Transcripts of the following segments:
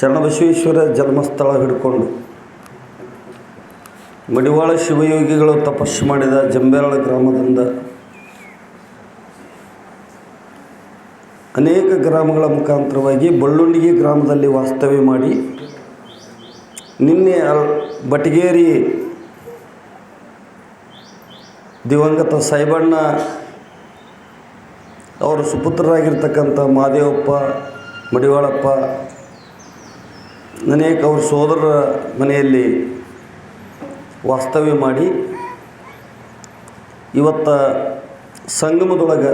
ಶರಣಬಸವೇಶ್ವರ ಜನ್ಮಸ್ಥಳ ಹಿಡ್ಕೊಂಡು ಮಡಿವಾಳ ಶಿವಯೋಗಿಗಳು ತಪಸ್ಸು ಮಾಡಿದ ಜಂಬೇರಳ ಗ್ರಾಮದಿಂದ ಅನೇಕ ಗ್ರಾಮಗಳ ಮುಖಾಂತರವಾಗಿ ಬಳ್ಳುಂಡಿಗೆ ಗ್ರಾಮದಲ್ಲಿ ವಾಸ್ತವ್ಯ ಮಾಡಿ ನಿನ್ನೆ ಬಟಗೇರಿ ದಿವಂಗತ ಸಾಯಿಬಣ್ಣ ಅವರ ಸುಪುತ್ರರಾಗಿರ್ತಕ್ಕಂಥ ಮಾದೇವಪ್ಪ, ಮಡಿವಾಳಪ್ಪ ಅನೇಕ ಅವ್ರ ಸೋದರರ ಮನೆಯಲ್ಲಿ ವಾಸ್ತವ್ಯ ಮಾಡಿ ಇವತ್ತ ಸಂಗಮದೊಳಗೆ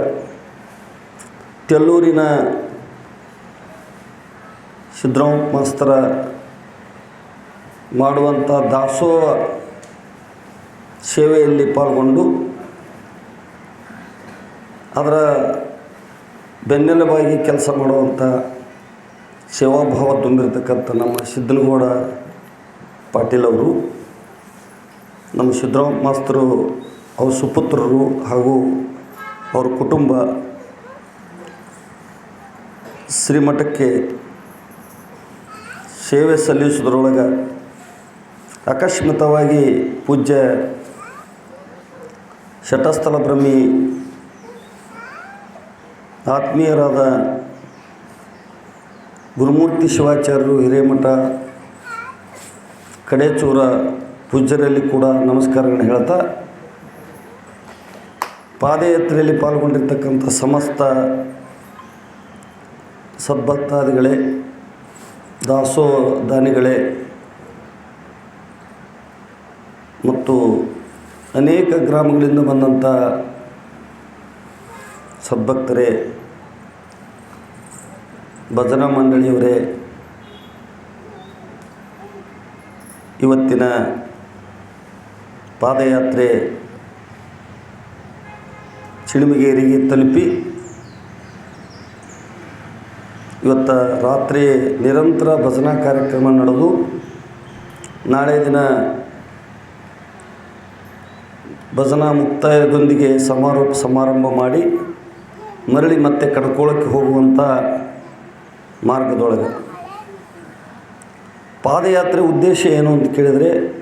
ತೆಲ್ಲೂರಿನ ಸಿದ್ದರಾಮ ಮಾಸ್ತರ ಮಾಡುವಂಥ ದಾಸೋಹ ಸೇವೆಯಲ್ಲಿ ಪಾಲ್ಗೊಂಡು ಅದರ ಬೆನ್ನೆಲುಬಾಗಿ ಕೆಲಸ ಮಾಡುವಂಥ ಸೇವಾಭಾವ ತುಂಬಿರ್ತಕ್ಕಂಥ ನಮ್ಮ ಸಿದ್ದನಗೌಡ ಪಾಟೀಲ್ ಅವರು, ನಮ್ಮ ಸಿದ್ದರಾಮ ಮಾಸ್ತರು, ಅವ್ರ ಸುಪುತ್ರರು ಹಾಗೂ ಅವ್ರ ಕುಟುಂಬ ಶ್ರೀಮಠಕ್ಕೆ ಸೇವೆ ಸಲ್ಲಿಸೋದ್ರೊಳಗೆ ಅಕಸ್ಮಿತವಾಗಿ ಪೂಜ್ಯ ಶಟಸ್ಥಲ ಬ್ರಹ್ಮಿ ಆತ್ಮೀಯರಾದ ಗುರುಮೂರ್ತಿ ಶಿವಾಚಾರ್ಯರು ಹಿರೇಮಠ, ಕಡೇಚೂರ ಪೂಜ್ಯರಲ್ಲಿ ಕೂಡ ನಮಸ್ಕಾರಗಳನ್ನು ಹೇಳ್ತಾ, ಪಾದಯಾತ್ರೆಯಲ್ಲಿ ಪಾಲ್ಗೊಂಡಿರ್ತಕ್ಕಂಥ ಸಮಸ್ತ ಸದ್ಭಕ್ತಾದಿಗಳೇ ದಾಸೋ ದಾನಿಗಳೇ ಮತ್ತು ಅನೇಕ ಗ್ರಾಮಗಳಿಂದ ಬಂದಂಥ ಸದ್ಭಕ್ತರೇ ಭಜನಾ ಮಂಡಳಿಯವರೇ, ಇವತ್ತಿನ ಪಾದಯಾತ್ರೆ ಚಿಣಿಮಗೇರಿಗೆ ತಲುಪಿ, ಇವತ್ತು ರಾತ್ರಿ ನಿರಂತರ ಭಜನಾ ಕಾರ್ಯಕ್ರಮ ನಡೆದು, ನಾಳೆ ದಿನ ಭಜನಾ ಮುಕ್ತಾಯದೊಂದಿಗೆ ಸಮಾರೋಪ ಸಮಾರಂಭ ಮಾಡಿ, ಮರಳಿ ಮತ್ತೆ ಕಡ್ಕೊಳ್ಳೋಕ್ಕೆ ಹೋಗುವಂಥ ಮಾರ್ಗದೊಳಗೆ. ಪಾದಯಾತ್ರೆ ಉದ್ದೇಶ ಏನು ಅಂತ ಕೇಳಿದರೆ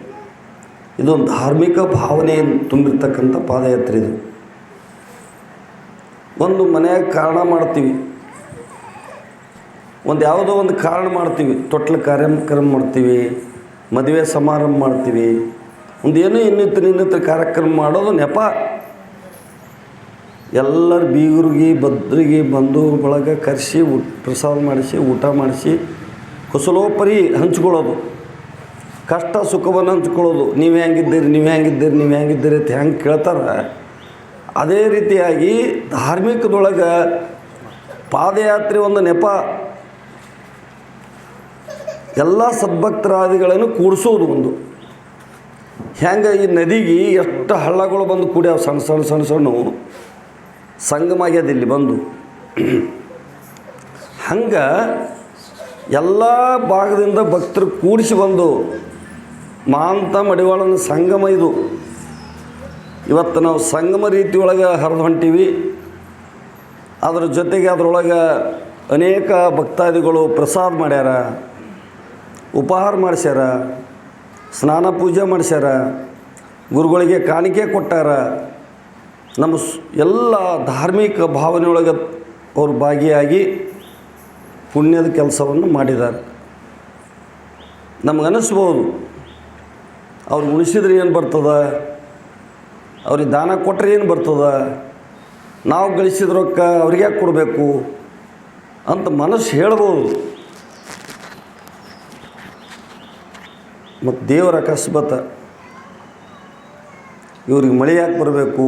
ಇದೊಂದು ಧಾರ್ಮಿಕ ಭಾವನೆ ತುಂಬಿರ್ತಕ್ಕಂಥ ಪಾದಯಾತ್ರೆ ಇದು. ಒಂದು ಮನೆಯಾಗ ಕಾರಣ ಮಾಡ್ತೀವಿ. ಒಂದು ಯಾವುದೋ ಒಂದು ಕಾರಣ ಮಾಡ್ತೀವಿ. ತೊಟ್ಲು ಕಾರ್ಯಕ್ರಮ ಮಾಡ್ತೀವಿ, ಮದುವೆ ಸಮಾರಂಭ ಮಾಡ್ತೀವಿ. ಒಂದು ಏನೋ ಇನ್ನಿತರ ಇನ್ನಿತರ ಕಾರ್ಯಕ್ರಮ ಮಾಡೋದು ನೆಪ. ಎಲ್ಲರ ಬೀಗರಿಗೆ, ಬದ್ರಿಗೆ ಬಂಧು ಬಳಗ ಕರೆಸಿ ಪ್ರಸಾದ ಮಾಡಿಸಿ, ಊಟ ಮಾಡಿಸಿ ಕುಸಲೋಪರಿ ಹಂಚ್ಕೊಳ್ಳೋದು. ಕಷ್ಟ ಸುಖವನ್ನು ಹಂಚ್ಕೊಳ್ಳೋದು. ನೀವು ಹೆಂಗಿದ್ದೀರಿ ನೀವು ಹೆಂಗಿದ್ದೀರಿ ನೀವು ಹೆಂಗಿದ್ದೀರಿ ಅಂತ ಹೆಂಗೆ ಕೇಳ್ತಾರೆ? ಅದೇ ರೀತಿಯಾಗಿ ಧಾರ್ಮಿಕದೊಳಗೆ ಪಾದಯಾತ್ರೆ ಒಂದು ನೆಪ. ಎಲ್ಲ ಸದ್ಭಕ್ತರಾದಿಗಳನ್ನು ಕೂಡಿಸೋದು ಒಂದು. ಹೆಂಗೆ ಈ ನದಿಗೆ ಎಷ್ಟು ಹಳ್ಳಗಳು ಬಂದು ಕೂಡ್ಯಾವ ಸಣ್ಣ ಸಣ್ಣ ಸಣ್ಣ ಸಣ್ಣ ಸಂಗಮ ಇಲ್ಲಿ ಬಂದು ಹಂಗೆ ಎಲ್ಲ ಭಾಗದಿಂದ ಭಕ್ತರು ಕೂಡಿಸಿ ಬಂದು ಮಾಂತ ಮಡಿವಾಳನ ಸಂಗಮ ಇದು. ಇವತ್ತು ನಾವು ಸಂಗಮ ರೀತಿ ಒಳಗೆ ಹರಿದು ಹೊಂಟೀವಿ. ಅದರ ಜೊತೆಗೆ ಅದರೊಳಗೆ ಅನೇಕ ಭಕ್ತಾದಿಗಳು ಪ್ರಸಾದ ಮಾಡ್ಯಾರ, ಉಪಹಾರ ಮಾಡಿಸ್ಯಾರ, ಸ್ನಾನ ಪೂಜೆ ಮಾಡಿಸ್ಯಾರ, ಗುರುಗಳಿಗೆ ಕಾಣಿಕೆ ಕೊಟ್ಟಾರ. ನಮ್ಮ ಎಲ್ಲ ಧಾರ್ಮಿಕ ಭಾವನೆಯೊಳಗೆ ಅವರು ಭಾಗಿಯಾಗಿ ಪುಣ್ಯದ ಕೆಲಸವನ್ನು ಮಾಡಿದ್ದಾರೆ. ನಮ್ಗೆ ಅನ್ನಿಸ್ಬೋದು ಅವ್ರು ಉಳಿಸಿದ್ರೆ ಏನು ಬರ್ತದೆ? ಅವ್ರಿಗೆ ದಾನ ಕೊಟ್ಟರೆ ಏನು ಬರ್ತದೆ? ನಾವು ಗಳಿಸಿದ ರೊಕ್ಕ ಅವ್ರಿಗೆ ಕೊಡಬೇಕು? ಅಂತ ಮನಸ್ಸು ಹೇಳ್ಬೋದು. ಮತ್ತು ದೇವರ ಅಕಸ್ಮಾತ ಇವ್ರಿಗೆ ಮಳೆ ಯಾಕೆ ಬರಬೇಕು?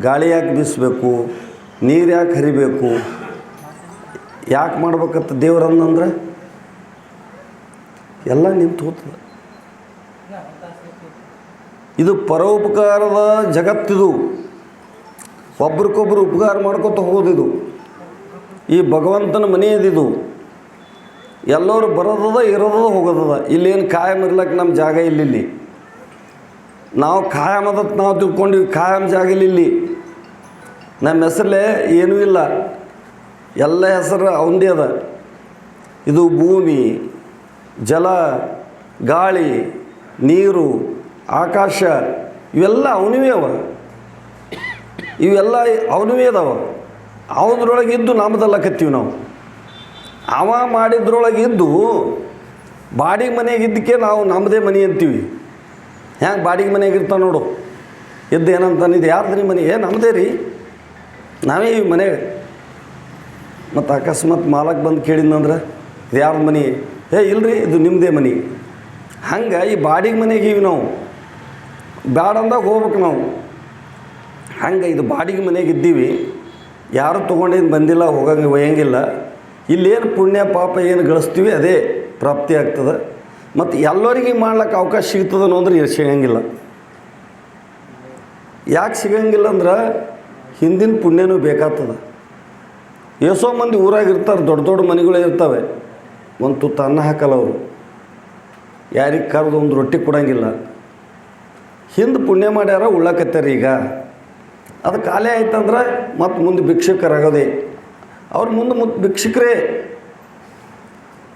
ಗಾಳಿ ಯಾಕೆ ಬೀಸಬೇಕು? ನೀರು ಯಾಕೆ ಹರಿಬೇಕು? ಯಾಕೆ ಮಾಡ್ಬೇಕಂತ ದೇವ್ರಂದ್ರೆ ಎಲ್ಲ ನಿಂತು ಹೋಗ್ತದೆ. ಇದು ಪರೋಪಕಾರದ ಜಗತ್ತಿದು. ಒಬ್ರಿಗೊಬ್ರು ಉಪಕಾರ ಮಾಡ್ಕೊತ ಹೋಗೋದಿದು. ಈ ಭಗವಂತನ ಮನೆಯದಿದು. ಎಲ್ಲರೂ ಬರೋದದ ಇರೋದದ ಹೋಗೋದದ. ಇಲ್ಲೇನು ಕಾಯಂ ಇರ್ಲಕ್ಕೆ ನಮ್ಮ ಜಾಗ ಇಲ್ಲಿ ನಾವು ಖಾಯಂ ಅದತ್ತು ನಾವು ತಿಳ್ಕೊಂಡಿವಿ ಖಾಯಂ ಜಾಗ ಇಲ್ಲಿ ನಮ್ಮ ಹೆಸರಲ್ಲೇ ಏನೂ ಇಲ್ಲ. ಎಲ್ಲ ಹೆಸರು ಅವಂದೇ ಅದ. ಇದು ಭೂಮಿ, ಜಲ, ಗಾಳಿ, ನೀರು, ಆಕಾಶ, ಇವೆಲ್ಲ ಅವನಿವೇ ಅವ. ಇವೆಲ್ಲ ಅವನಿವೇ ಅದಾವ. ಅವನದ್ರೊಳಗೆ ಇದ್ದು ನಮ್ಮದಲ್ಲಕತ್ತೀವಿ ನಾವು. ಅವ ಮಾಡಿದ್ರೊಳಗಿದ್ದು ಬಾಡಿಗೆ ಮನೆಗೆ ಇದ್ದಕ್ಕೆ ನಾವು ನಮ್ಮದೇ ಮನೆ ಅಂತೀವಿ. ಹ್ಯಾಂಗೆ ಬಾಡಿಗೆ ಮನೆಗೆ ನೋಡು. ಇದ್ದು ಏನಂತಾನೆ, ಇದು ಯಾರ್ದು ನಿಮ್ಮ ಮನೆ? ಏ ನಮ್ಮದೇ ರೀ. ನಾವೇ ಈ ಮನೆಗೆ. ಮತ್ತು ಅಕಸ್ಮಾತ್ ಮಾಲಕ್ ಬಂದು ಕೇಳಿದ್ನಂದ್ರೆ, ಇದು ಯಾರ್ದು ಮನೆ? ಏ ಇಲ್ರಿ, ಇದು ನಿಮ್ಮದೇ ಮನೆ. ಹಂಗೆ ಈ ಬಾಡಿಗೆ ಮನೆಗೆ ಇವಿ ನಾವು. ಬ್ಯಾಡ ಅಂದಾಗ ಹೋಗ್ಬೇಕು ನಾವು. ಹಂಗೆ ಇದು ಬಾಡಿಗೆ ಮನೆಗೆ ಇದ್ದೀವಿ. ಯಾರು ತೊಗೊಂಡೇನು ಬಂದಿಲ್ಲ, ಹೋಗಂಗೆ ಒಯ್ಯಂಗಿಲ್ಲ. ಇಲ್ಲೇನು ಪುಣ್ಯ, ಪಾಪ ಏನು ಗಳಿಸ್ತೀವಿ, ಅದೇ ಪ್ರಾಪ್ತಿ ಆಗ್ತದೆ. ಮತ್ತು ಎಲ್ಲರಿಗೆ ಮಾಡ್ಲಿಕ್ಕೆ ಅವಕಾಶ ಸಿಗ್ತದನೋ ಅಂದ್ರೆ ಸಿಗಂಗಿಲ್ಲ. ಯಾಕೆ ಸಿಗಂಗಿಲ್ಲ ಅಂದ್ರೆ ಹಿಂದಿನ ಪುಣ್ಯನೂ ಬೇಕಾಗ್ತದೆ. ಎಷ್ಟೋ ಮಂದಿ ಊರಾಗ ಇರ್ತಾರೆ ದೊಡ್ಡ ದೊಡ್ಡ ಮನೆಗಳೇ ಇರ್ತವೆ. ಒಂದು ತುತ್ತ ಅನ್ನ ಹಾಕಲ್ಲ ಅವರು. ಯಾರಿಗೆ ಕರೆದು ಒಂದು ರೊಟ್ಟಿ ಕೊಡಂಗಿಲ್ಲ. ಹಿಂದೆ ಪುಣ್ಯ ಮಾಡ್ಯಾರ ಉಳ್ಳಾಕತ್ತಾರೆ ಈಗ. ಅದು ಖಾಲಿ ಆಯ್ತಂದ್ರೆ ಮತ್ತು ಮುಂದೆ ಭಿಕ್ಷುಕರಾಗೋದೇ. ಅವ್ರ ಮುಂದೆ ಮುಂದೆ ಭಿಕ್ಷುಕರೇ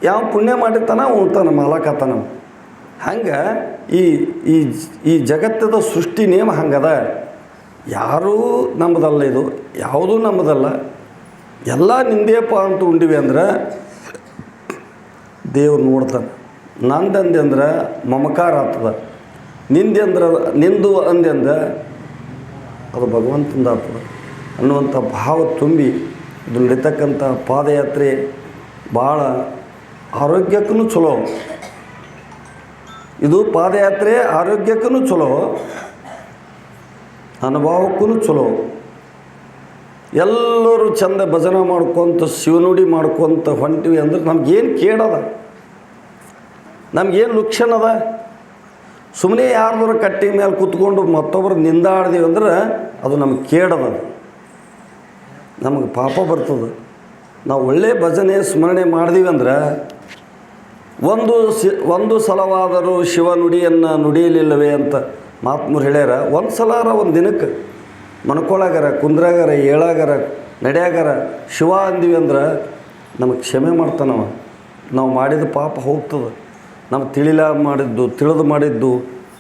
ಯಾವ ಪುಣ್ಯ ಮಾಡಿರ್ತಾನ ಉಣ್ತಾನ ಮಾಲಾಕತ್ತಾನ ಹಂಗೆ ಈ ಈ ಈ ಜಗತ್ತದ ಸೃಷ್ಟಿ ನೇಮ ಹಂಗದ. ಯಾರೂ ನಮ್ಮದಲ್ಲ ಇದು. ಯಾವುದೂ ನಮ್ಮದಲ್ಲ ಎಲ್ಲ ನಿಂದೇಪ ಅಂತ ಉಂಡಿವಿ ಅಂದ್ರೆ ದೇವ್ರು ನೋಡ್ತಾನೆ. ನಂದಂದೆ ಅಂದ್ರೆ ಮಮಕಾರ ಆಗ್ತದ. ನಿಂದೆ ಅಂದ್ರೆ ನಿಂದು ಅಂದೆ ಅಂದ್ರೆ ಅದು ಭಗವಂತಂದ ಆಗ್ತದೆ. ಅನ್ನುವಂಥ ಭಾವ ತುಂಬಿ ಇದು ನಡೀತಕ್ಕಂಥ ಪಾದಯಾತ್ರೆ ಭಾಳ ಆರೋಗ್ಯಕ್ಕೂ ಚಲೋ. ಇದು ಪಾದಯಾತ್ರೆ ಆರೋಗ್ಯಕ್ಕೂ ಚಲೋ. ಅನುಭವಕ್ಕೂ ಚಲೋ. ಎಲ್ಲರೂ ಚಂದ ಭಜನೆ ಮಾಡ್ಕೊತ, ಶಿವನುಡಿ ಮಾಡ್ಕೊತ ಹೊಂಟಿವಿ ಅಂದ್ರೆ ನಮ್ಗೇನು ಕೇಳದ ನಮ್ಗೇನು ಲುಕ್ಷನ್ ಅದ? ಸುಮ್ಮನೆ ಯಾರ್ದಾರ ಕಟ್ಟಿ ಮೇಲೆ ಕೂತ್ಕೊಂಡು ಮತ್ತೊಬ್ರು ನಿಂದಾಡ್ದೀವಿ ಅಂದ್ರೆ ಅದು ನಮ್ಗೆ ಕೇಡದ ನಮಗೆ ಪಾಪ ಬರ್ತದೆ. ನಾವು ಒಳ್ಳೆ ಭಜನೆ ಸ್ಮರಣೆ ಮಾಡಿದೀವಿ ಅಂದ್ರೆ ಒಂದು ಸಿ, ಒಂದು ಸಲವಾದರೂ ಶಿವ ನುಡಿಯನ್ನು ನುಡಿಯಲಿಲ್ಲವೇ ಅಂತ ಮಹಾತ್ಮರು ಹೇಳ್ಯಾರ ಒಂದು ಸಲಾರ ಒಂದು ದಿನಕ್ಕೆ ಮನ್ಕೊಳಗಾರ, ಕುಂದ್ರಾಗಾರ, ಏಳಾಗಾರ, ನಡೆಯಾಗಾರ, ಶಿವ ಅಂದಿವಿ ಅಂದ್ರೆ ನಮಗೆ ಕ್ಷಮೆ ಮಾಡ್ತಾನವ ನಾವು ಮಾಡಿದ ಪಾಪ ಹೋಗ್ತದೆ. ನಾವು ತಿಳಿಲ ಮಾಡಿದ್ದು, ತಿಳಿದು ಮಾಡಿದ್ದು,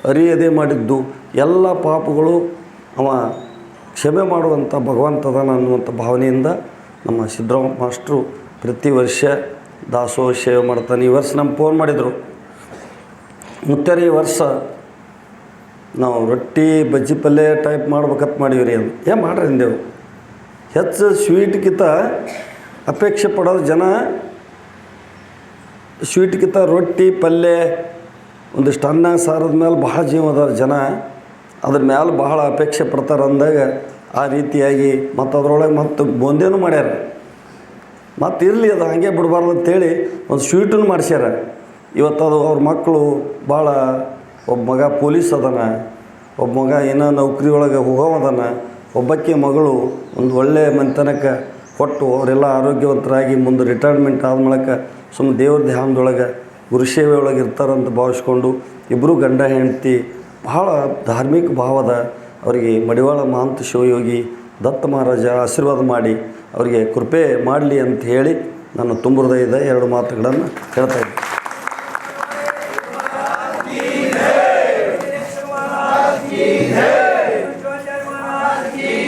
ಅರಿಯದೆ ಮಾಡಿದ್ದು, ಎಲ್ಲ ಪಾಪಗಳು ಅವ ಕ್ಷಮೆ ಮಾಡುವಂಥ ಭಗವಂತದನ ಅನ್ನುವಂಥ ಭಾವನೆಯಿಂದ ನಮ್ಮ ಸಿದ್ದರಾಮ ಮಾಸ್ಟ್ರು ಪ್ರತಿ ವರ್ಷ ದಾಸೋಹ ಸೇವೆ ಮಾಡ್ತಾನೆ. ಈ ವರ್ಷ ನಮ್ಗೆ ಫೋನ್ ಮಾಡಿದರು. ಮುತ್ತರಿ ವರ್ಷ ನಾವು ರೊಟ್ಟಿ ಬಜ್ಜಿ ಪಲ್ಯ ಟೈಪ್ ಮಾಡ್ಬೇಕಂತ ಮಾಡೀವಿ ರೀ ಅಂತ ಏ, ಮಾಡ್ರಿ ಅಂದೆವು. ಹೆಚ್ಚು ಸ್ವೀಟ್ಗಿಂತ ಅಪೇಕ್ಷೆ ಪಡೋದು ಜನ ಸ್ವೀಟ್ಗಿಂತ ರೊಟ್ಟಿ, ಪಲ್ಯ, ಒಂದಿಷ್ಟು ಅನ್ನ, ಸಾರದ ಮೇಲೆ ಭಾಳ ಜೀವ ಅದಾರ ಜನ. ಅದ್ರ ಮೇಲೆ ಬಹಳ ಅಪೇಕ್ಷೆ ಪಡ್ತಾರೆ ಅಂದಾಗ ಆ ರೀತಿಯಾಗಿ ಮತ್ತು ಅದರೊಳಗೆ ಮತ್ತು ಬೂಂದಿಯೂ ಮಾಡ್ಯಾರ. ಮತ್ತು ಇರಲಿ ಅದು ಹಾಗೆ ಬಿಡಬಾರ್ದು ಅಂತೇಳಿ ಒಂದು ಸ್ವೀಟನ್ನು ಮಾಡಿಸ್ಯಾರ. ಇವತ್ತು ಅದು ಅವ್ರ ಮಕ್ಕಳು ಭಾಳ ಒಬ್ಬ ಮಗ ಪೊಲೀಸ್ ಅದಾನ, ಒಬ್ಬ ಮಗ ಏನೋ ನೌಕರಿ ಒಳಗೆ ಹೋಗೋವದಾನ ಒಬ್ಬಕ್ಕೆ ಮಗಳು ಒಂದು ಒಳ್ಳೆಯ ಮನೆತನಕ್ಕೆ ಕೊಟ್ಟು ಅವರೆಲ್ಲ ಆರೋಗ್ಯವಂತರಾಗಿ ಮುಂದೆ ರಿಟೈರ್ಮೆಂಟ್ ಆದ ಮೂಲಕ ಸುಮ್ಮನೆ ದೇವ್ರ ಧ್ಯಾನದೊಳಗೆ ಗುರುಸೇವೆ ಒಳಗೆ ಇರ್ತಾರಂತ ಭಾವಿಸ್ಕೊಂಡು ಇಬ್ಬರು ಗಂಡ ಹೆಂಡತಿ ಬಹಳ ಧಾರ್ಮಿಕ ಭಾವದ ಅವರಿಗೆ ಮಡಿವಾಳ ಮಹಾಂತ ಶಿವಯೋಗಿ ದತ್ತ ಮಹಾರಾಜ ಆಶೀರ್ವಾದ ಮಾಡಿ ಅವರಿಗೆ ಕೃಪೆ ಮಾಡಲಿ ಅಂತ ಹೇಳಿ ನನ್ನ ತುಂಬ ಹೃದಯದ ಎರಡು ಮಾತುಗಳನ್ನು ಹೇಳ್ತಾ ಇದ್ದೀನಿ.